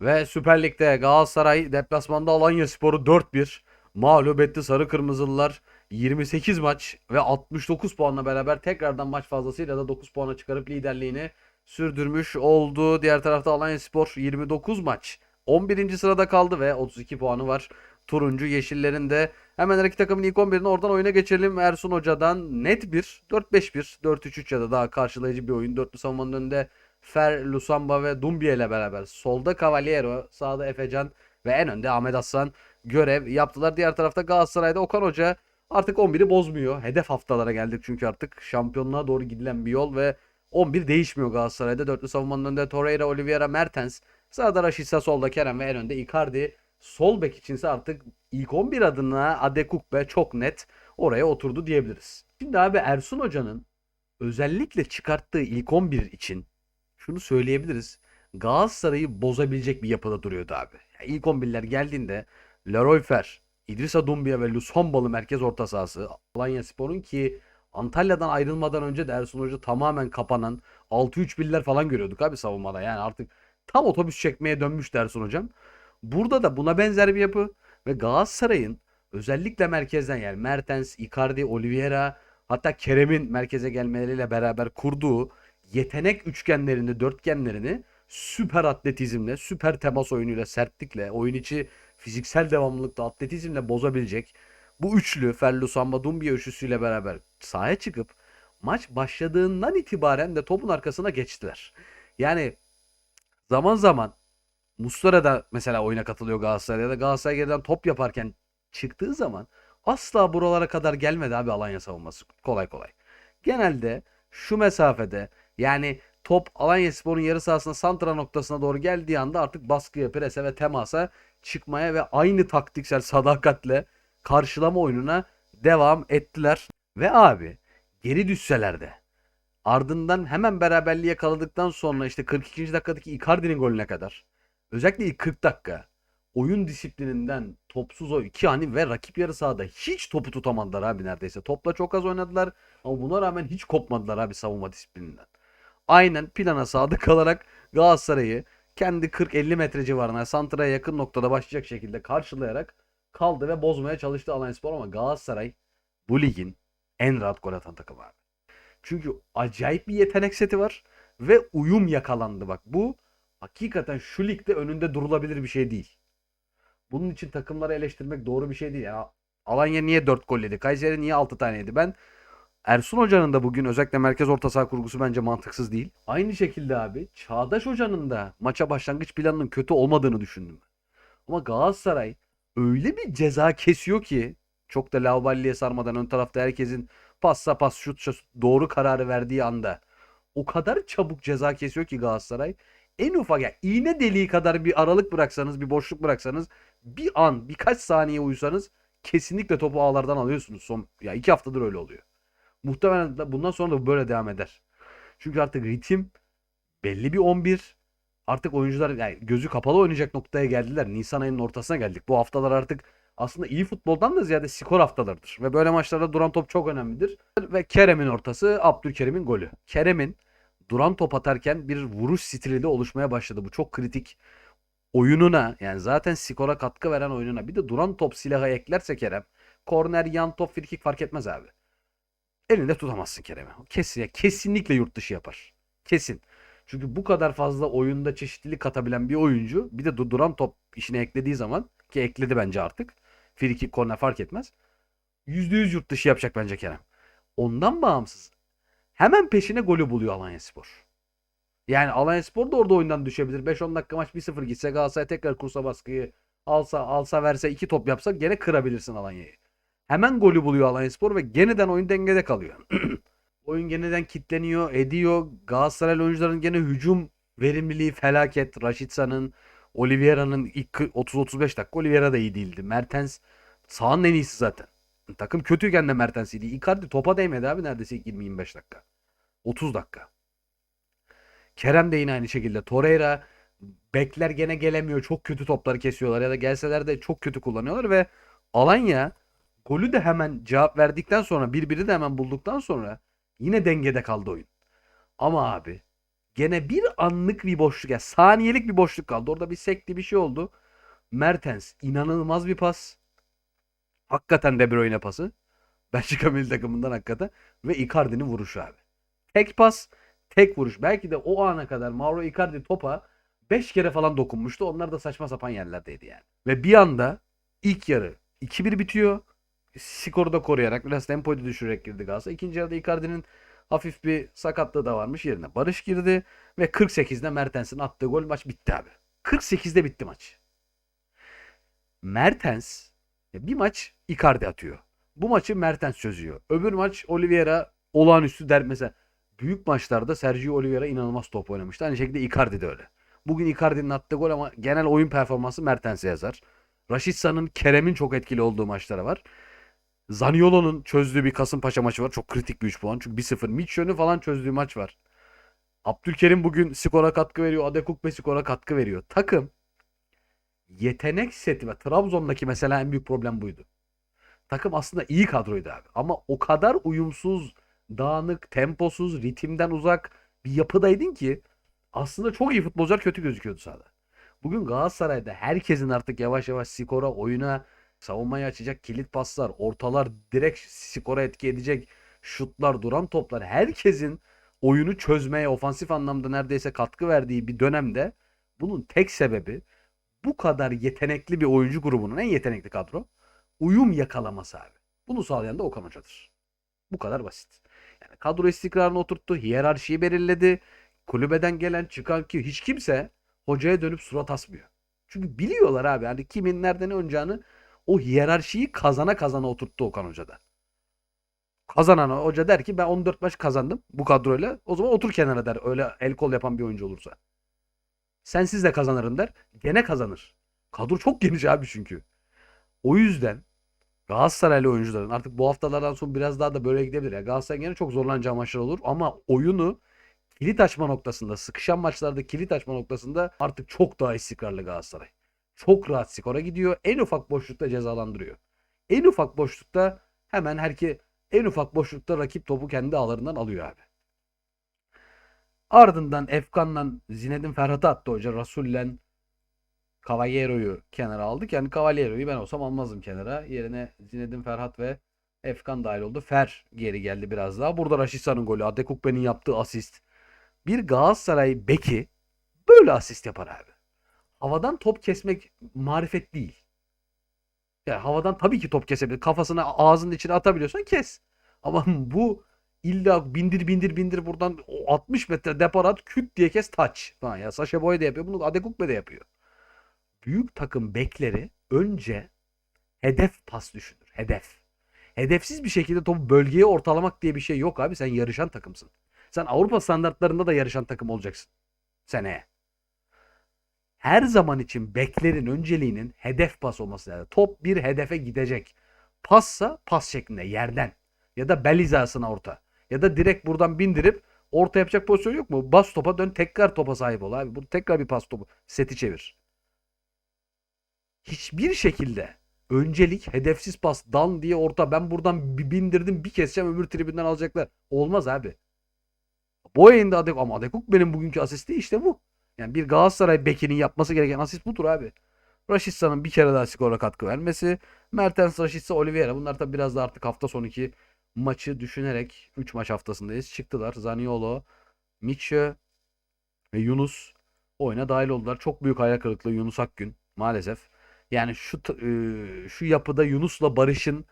Ve Süper Lig'de Galatasaray deplasmanda Alanyaspor'u 4-1 mağlup etti Sarı Kırmızılılar. 28 maç ve 69 puanla beraber tekrardan maç fazlasıyla da 9 puana çıkarıp liderliğini sürdürmüş oldu. Diğer tarafta Alanyaspor 29 maç 11. sırada kaldı ve 32 puanı var. Turuncu Yeşillerin de hemen iki takımın ilk 11'ini oradan oyuna geçelim. Ersun Hoca'dan net bir 4-5-1, 4-3-3 ya da daha karşılayıcı bir oyun. Dörtlü savunmanın önünde Fer, Lusamba ve Dumbia ile beraber. Solda Cavaliero, sağda Efecan ve en önde Ahmet Aslan görev yaptılar. Diğer tarafta Galatasaray'da Okan Hoca artık 11'i bozmuyor. Hedef haftalara geldik çünkü artık şampiyonluğa doğru gidilen bir yol ve 11 değişmiyor Galatasaray'da. Dörtlü savunmanın önünde Torreira, Oliveira, Mertens. Sağda Rashica, solda Kerem ve en önde Icardi. Sol bek içinse artık ilk 11 adına Adekukbe çok net oraya oturdu diyebiliriz. Şimdi abi Ersun Hoca'nın özellikle çıkarttığı ilk 11 için şunu söyleyebiliriz. Galatasaray'ı bozabilecek bir yapıda duruyordu abi. Yani ilk 11'ler geldiğinde Leroy Fer, İdrissa Doumbia ve Lusombalı merkez orta sahası Alanya Spor'un ki Antalya'dan ayrılmadan önce de Ersun Hoca tamamen kapanan 6-3-1'ler falan görüyorduk abi savunmada. Yani artık tam otobüs çekmeye dönmüş Ersun Hocam. Burada da buna benzer bir yapı ve Galatasaray'ın özellikle merkezden yani Mertens, Icardi, Oliveira hatta Kerem'in merkeze gelmeleriyle beraber kurduğu yetenek üçgenlerini, dörtgenlerini süper atletizmle, süper temas oyunuyla, sertlikle, oyun içi fiziksel devamlılıkla, atletizmle bozabilecek bu üçlü Ferlu Samba Dumbia üçlüsüyle beraber sahaya çıkıp maç başladığından itibaren de topun arkasına geçtiler. Yani zaman zaman Muslera da mesela oyuna katılıyor Galatasaray'da. Galatasaray geriden top yaparken çıktığı zaman asla buralara kadar gelmedi abi Alanya savunması kolay kolay. Genelde şu mesafede yani top Alanyaspor'un yarı sahasına santra noktasına doğru geldiği anda artık baskıya, prese ve temasa çıkmaya ve aynı taktiksel sadakatle karşılama oyununa devam ettiler. Ve abi geri düşseler de ardından hemen beraberliği yakaladıktan sonra işte 42. dakikadaki Icardi'nin golüne kadar özellikle ilk 40 dakika oyun disiplininden topsuz o iki hani ve rakip yarı sahada hiç topu tutamadılar abi neredeyse. Topla çok az oynadılar ama buna rağmen hiç kopmadılar abi savunma disiplininden. Aynen plana sadık kalarak Galatasaray'ı kendi 40-50 metre civarına santraya yakın noktada başlayacak şekilde karşılayarak kaldı ve bozmaya çalıştı Alanyaspor ama Galatasaray bu ligin en rahat gol atan takımı abi. Çünkü acayip bir yetenek seti var ve uyum yakalandı bak. Bu hakikaten şu ligde önünde durulabilir bir şey değil. Bunun için takımları eleştirmek doğru bir şey değil. Yani Alanya niye 4 gol yedi? Kayseri niye 6 tane yedi? Ben Ersun Hoca'nın da bugün özellikle merkez orta saha kurgusu bence mantıksız değil. Aynı şekilde abi Çağdaş Hoca'nın da maça başlangıç planının kötü olmadığını düşündüm. Ama Galatasaray öyle bir ceza kesiyor ki çok da lauballiye sarmadan ön tarafta herkesin passa pas şut şut doğru kararı verdiği anda o kadar çabuk ceza kesiyor ki Galatasaray en ufak ya iğne deliği kadar bir aralık bıraksanız bir boşluk bıraksanız bir an birkaç saniye uyusanız kesinlikle topu ağlardan alıyorsunuz son ya iki haftadır öyle oluyor. Muhtemelen bundan sonra da böyle devam eder. Çünkü artık ritim belli bir 11 artık oyuncular yani gözü kapalı oynayacak noktaya geldiler. Nisan ayının ortasına geldik. Bu haftalar artık aslında iyi futboldan da ziyade skor haftalarıdır. Ve böyle maçlarda duran top çok önemlidir. Ve Kerem'in ortası Abdülkerim'in golü. Kerem'in duran top atarken bir vuruş stili de oluşmaya başladı. Bu çok kritik. Oyununa yani zaten skora katkı veren oyununa bir de duran top silahı eklerse Kerem korner, yan top, frikik fark etmez abi. Elinde tutamazsın Kerem'i. Kesin, kesinlikle yurt dışı yapar. Kesin. Çünkü bu kadar fazla oyunda çeşitlilik katabilen bir oyuncu bir de du- duran top işine eklediği zaman ki ekledi bence artık. Frikik, korner fark etmez. %100 yurt dışı yapacak bence Kerem. Ondan bağımsız hemen peşine golü buluyor Alanyaspor. Yani Alanyaspor da orada oyundan düşebilir. 5-10 dakika maç 1-0 gitse Galatasaray tekrar kursa baskıyı alsa alsa verse 2 top yapsa gene kırabilirsin Alanya'yı. Hemen golü buluyor Alanyaspor ve geneden oyun dengede kalıyor. oyun geneden kitleniyor, ediyor. Galatasaray oyuncuların gene hücum verimliliği felaket. Raşitsa'nın, Oliveira'nın ilk 30-35 dakika Oliveira da iyi değildi. Mertens sahanın en iyisi zaten. Takım kötüyken de Mertens iyiydi. Icardi topa değmedi abi neredeyse ilk 20-25 dakika. 30 dakika. Kerem de yine aynı şekilde. Torreira bekler gene gelemiyor. Çok kötü topları kesiyorlar ya da gelseler de çok kötü kullanıyorlar ve Alanya golü de hemen cevap verdikten sonra birbiri de hemen bulduktan sonra yine dengede kaldı oyun. Ama abi Gene bir anlık bir boşluk ya saniyelik bir boşluk kaldı. Orada bir sekti bir şey oldu. Mertens inanılmaz bir pas. Hakikaten De Bruyne pası. Belçika milli takımından hakikaten. Ve Icardi'nin vuruşu abi. Tek pas, tek vuruş. Belki de o ana kadar Mauro Icardi topa 5 kere falan dokunmuştu. Onlar da saçma sapan yerlerdeydi yani. Ve bir anda ilk yarı 2-1 bitiyor. Skoru da koruyarak biraz tempoyu da düşürerek girdi Galatasaray. İkinci yarıda Icardi'nin hafif bir sakatlığı da varmış. Yerine Barış girdi ve 48'de Mertens'in attığı gol maç bitti abi. 48'de bitti maç. Mertens bir maç Icardi atıyor. Bu maçı Mertens çözüyor. Öbür maç Oliveira olağanüstü der mesela. Büyük maçlarda Sergio Oliveira inanılmaz top oynamıştı. Aynı şekilde Icardi de öyle. Bugün Icardi'nin attığı gol ama genel oyun performansı Mertens'e yazar. Raşitsa'nın, Kerem'in çok etkili olduğu maçları var. Zaniolo'nun çözdüğü bir Kasımpaşa maçı var. Çok kritik bir 3 puan. Çünkü 1-0. Mitchell'ün falan çözdüğü maç var. Abdülkerim bugün skora katkı veriyor. Adekuk skora katkı veriyor. Takım yetenek seti ve Trabzon'daki mesela en büyük problem buydu. Takım aslında iyi kadroydu abi. Ama o kadar uyumsuz, dağınık, temposuz, ritimden uzak bir yapıdaydın ki aslında çok iyi futbolcular kötü gözüküyordu sahada. Bugün Galatasaray'da herkesin artık yavaş yavaş skora, oyuna, savunmayı açacak kilit paslar, ortalar direkt skora etki edecek şutlar, duran toplar. Herkesin oyunu çözmeye, ofansif anlamda neredeyse katkı verdiği bir dönemde bunun tek sebebi bu kadar yetenekli bir oyuncu grubunun en yetenekli kadro uyum yakalaması abi. Bunu sağlayan da Okan Hoca'dır. Bu kadar basit. Yani kadro istikrarını oturttu, hiyerarşiyi belirledi. Kulübeden gelen çıkan ki hiç kimse hocaya dönüp surat asmıyor. Çünkü biliyorlar abi hani kimin nereden oynayacağını o hiyerarşiyi kazana kazana oturttu Okan Hoca'da. Kazanan hoca der ki ben 14 maç kazandım bu kadroyla. O zaman otur kenara der öyle el kol yapan bir oyuncu olursa. Sensiz de kazanırım der. Gene kazanır. Kadro çok geniş abi çünkü. O yüzden Galatasaraylı oyuncuların artık bu haftalardan sonra biraz daha da böyle gidebilir. Yani Galatasaray gene çok zorlanacağı maçlar olur ama oyunu kilit açma noktasında, sıkışan maçlarda kilit açma noktasında artık çok daha istikrarlı Galatasaray. Çok rahat skora gidiyor. En ufak boşlukta cezalandırıyor. En ufak boşlukta hemen herki en ufak boşlukta rakip topu kendi ağlarından alıyor abi. Ardından Efkan'la Zinedine Ferhat'ı attı hoca. Rasul'le Cavaliero'yu kenara aldık. Yani Cavaliero'yu ben olsam almazdım kenara. Yerine Zinedine Ferhat ve Efkan dahil oldu. Fer geri geldi biraz daha. Burada Raşitsa'nın golü. Adekukbe'nin yaptığı asist. Bir Galatasaray beki böyle asist yapar abi. Havadan top kesmek marifet değil. Yani havadan tabii ki top kesebilir. Kafasına ağzının içine atabiliyorsan kes. Ama bu illa bindir bindir bindir buradan 60 metre depar at küt diye kes taç. Falan ya Saşa Boy da yapıyor. Bunu Adekukbe de yapıyor. Büyük takım bekleri önce hedef pas düşünür. Hedef. Hedefsiz bir şekilde topu bölgeye ortalamak diye bir şey yok abi. Sen yarışan takımsın. Sen Avrupa standartlarında da yarışan takım olacaksın. Seneye. Her zaman için beklerin önceliğinin hedef pas olması lazım. Top bir hedefe gidecek. Passa pas şeklinde yerden. Ya da bel hizasına orta. Ya da direkt buradan bindirip orta yapacak pozisyon yok mu? Bas topa dön tekrar topa sahip ol abi. Bu tekrar bir pas topu. Seti çevir. Hiçbir şekilde öncelik hedefsiz pas dan diye orta ben buradan bindirdim bir keseceğim öbür tribünden alacaklar. Olmaz abi. Bu yayında Adek ama Adekuk benim bugünkü asisti işte bu. Yani bir Galatasaray bekinin yapması gereken asist budur abi. Raşitsa'nın bir kere daha skora katkı vermesi. Mertens, Raşitsa, Oliveira. Bunlar tabi biraz da artık hafta sonraki maçı düşünerek 3 maç haftasındayız. Çıktılar. Zaniolo, Mitchell ve Yunus oyuna dahil oldular. Çok büyük hayal kırıklığı Yunus Akgün maalesef. Yani şu e, şu yapıda Yunus'la Barış'ın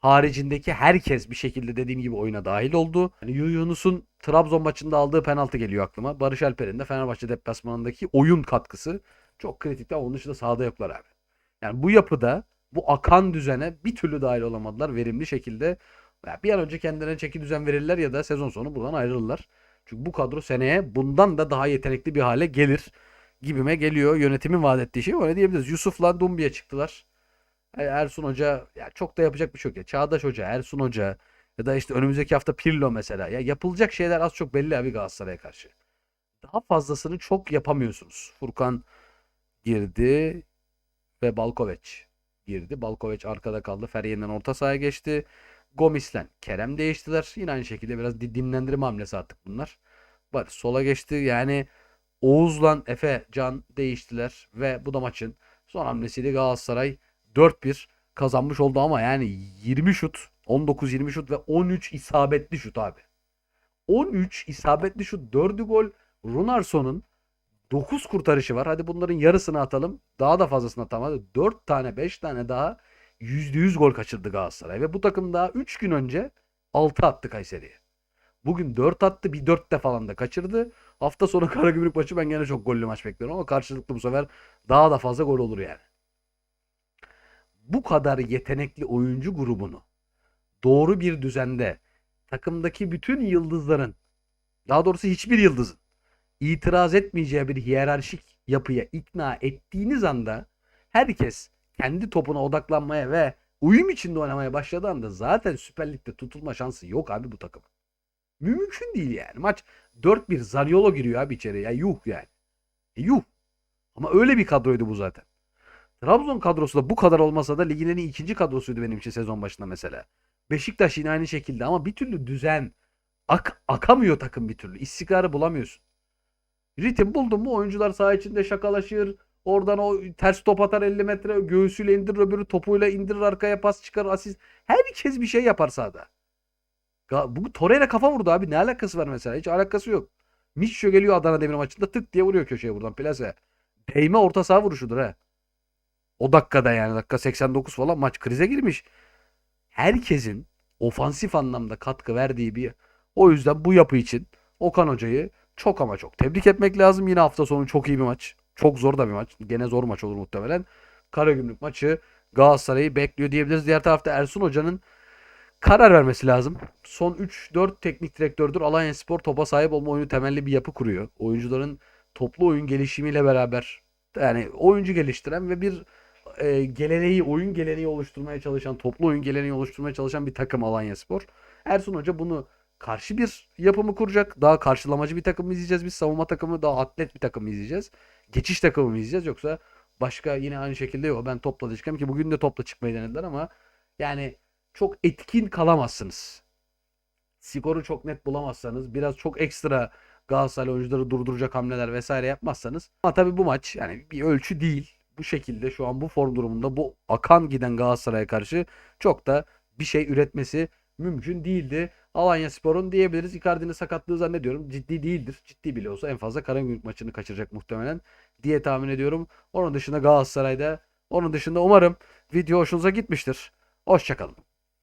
haricindeki herkes bir şekilde dediğim gibi oyuna dahil oldu. Yani Yunus'un Trabzon maçında aldığı penaltı geliyor aklıma. Barış Alper'in de Fenerbahçe deplasmanındaki oyun katkısı çok kritikti ama onun dışında sahada yoklar abi. Yani bu yapıda bu akan düzene bir türlü dahil olamadılar verimli şekilde. Ya bir an önce kendilerine çeki düzen verirler ya da sezon sonu buradan ayrılırlar. Çünkü bu kadro seneye bundan da daha yetenekli bir hale gelir gibime geliyor. Yönetimin vaat ettiği şey öyle diyebiliriz. Yusuf'la Dumbi'ye çıktılar. E, Ersun Hoca ya çok da yapacak bir şey yok ya. Çağdaş Hoca, Ersun Hoca ya da işte önümüzdeki hafta Pirlo mesela. Ya yapılacak şeyler az çok belli abi Galatasaray'a karşı. Daha fazlasını çok yapamıyorsunuz. Furkan girdi ve Balkoveç girdi. Balkoveç arkada kaldı. Feryen'den orta sahaya geçti. Gomis'le Kerem değiştiler. Yine aynı şekilde biraz di- dinlendirme hamlesi attık bunlar. Barış sola geçti. Yani Oğuz'la Efe Can değiştiler ve bu da maçın son hamlesiydi. Galatasaray 4-1 kazanmış oldu ama yani 20 şut, 19-20 şut ve 13 isabetli şut abi. 13 isabetli şut, 4'ü gol. Runarsson'un 9 kurtarışı var. Hadi bunların yarısını atalım. Daha da fazlasını atamadı. 4 tane 5 tane daha %100 gol kaçırdı Galatasaray. Ve bu takım daha 3 gün önce 6 attı Kayseri'ye. Bugün 4 attı. Bir 4 de falan da kaçırdı. Hafta sonu Karagümrük maçı ben gene çok gollü maç bekliyorum ama karşılıklı bu sefer daha da fazla gol olur yani. Bu kadar yetenekli oyuncu grubunu doğru bir düzende takımdaki bütün yıldızların daha doğrusu hiçbir yıldızın itiraz etmeyeceği bir hiyerarşik yapıya ikna ettiğiniz anda herkes kendi topuna odaklanmaya ve uyum içinde oynamaya başladığı anda zaten Süper Lig'de tutulma şansı yok abi bu takım. Mümkün değil yani. Maç 4-1 Zaniolo giriyor abi içeriye. Ya yuh yani. E yuh. Ama öyle bir kadroydu bu zaten. Trabzon kadrosu da bu kadar olmasa da ligin en iyi ikinci kadrosuydu benim için sezon başında mesela. Beşiktaş yine aynı şekilde ama bir türlü düzen ak akamıyor takım bir türlü. İstikrarı bulamıyorsun. Ritim buldun mu oyuncular saha içinde şakalaşır. Oradan o ters top atar 50 metre göğsüyle indirir öbürü topuyla indirir arkaya pas çıkar asist. Herkes bir şey yapar sahada. Bu Torreira kafa vurdu abi. Ne alakası var mesela? Hiç alakası yok. Mişo geliyor Adana Demir maçında tık diye vuruyor köşeye buradan plase. Değme orta saha vuruşudur ha. O dakikada yani dakika 89 falan maç krize girmiş. Herkesin ofansif anlamda katkı verdiği bir o yüzden bu yapı için Okan Hoca'yı çok ama çok tebrik etmek lazım. Yine hafta sonu çok iyi bir maç. Çok zor da bir maç. Gene zor maç olur muhtemelen. Karagümrük maçı Galatasaray'ı bekliyor diyebiliriz. Diğer tarafta Ersun Hoca'nın karar vermesi lazım. Son 3-4 teknik direktördür. Alanya Spor topa sahip olma oyunu temelli bir yapı kuruyor. Oyuncuların toplu oyun gelişimiyle beraber yani oyuncu geliştiren ve bir e, geleneği, oyun geleneği oluşturmaya çalışan, toplu oyun geleneği oluşturmaya çalışan bir takım Alanya Spor. Ersun Hoca bunu karşı bir yapımı kuracak. Daha karşılamacı bir takım izleyeceğiz biz? Savunma takımı, daha atlet bir takım izleyeceğiz? Geçiş takımı mı izleyeceğiz? Yoksa başka yine aynı şekilde yok. Ben topla da ki bugün de topla çıkmayı denediler ama yani çok etkin kalamazsınız. Skoru çok net bulamazsanız, biraz çok ekstra Galatasaray oyuncuları durduracak hamleler vesaire yapmazsanız. Ama tabii bu maç yani bir ölçü değil. Bu şekilde şu an bu form durumunda bu akan giden Galatasaray'a karşı çok da bir şey üretmesi mümkün değildi. Alanya Spor'un diyebiliriz. Icardi'nin sakatlığı zannediyorum ciddi değildir. Ciddi bile olsa en fazla Karagümrük maçını kaçıracak muhtemelen diye tahmin ediyorum. Onun dışında Galatasaray'da onun dışında umarım video hoşunuza gitmiştir. Hoşçakalın.